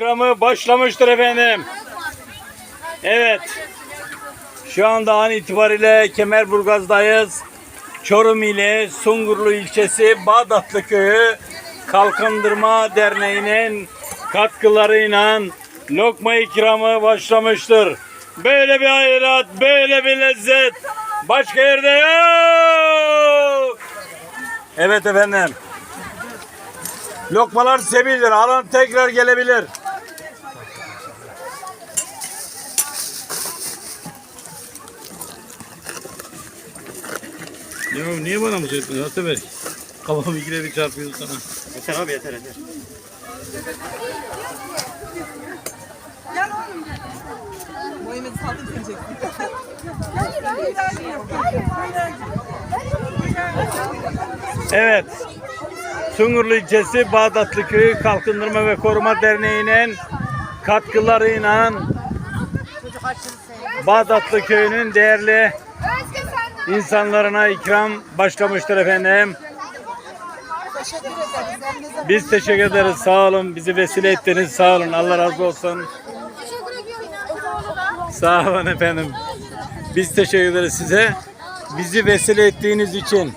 ikramı başlamıştır efendim. Evet. Şu anda an itibariyle Kemerburgaz'dayız. Çorum ile Sungurlu ilçesi Bağdatlı köyü Kalkındırma Derneği'nin katkılarıyla lokma ikramı başlamıştır. Böyle bir hayrat, böyle bir lezzet başka yerde yok. Evet efendim. Lokmalar sevilir. Alan tekrar gelebilir. Ya niye bana mı söyledin Ataberk? Kafamı ikide bir çarpıyor sana. Yeter abi yeter yeter. Boyamı saldım gelecek. Evet. Sungurlu ilçesi Bağdatlı Köyü Kalkındırma ve Koruma Derneği'nin katkılarıyla Bağdatlı Köyü'nün değerli insanlarına ikram başlamıştır efendim. Biz teşekkür ederiz. Sağ olun. Bizi vesile ettiniz. Sağ olun. Allah razı olsun. Sağ olun efendim. Biz teşekkür ederiz size. Bizi vesile ettiğiniz için.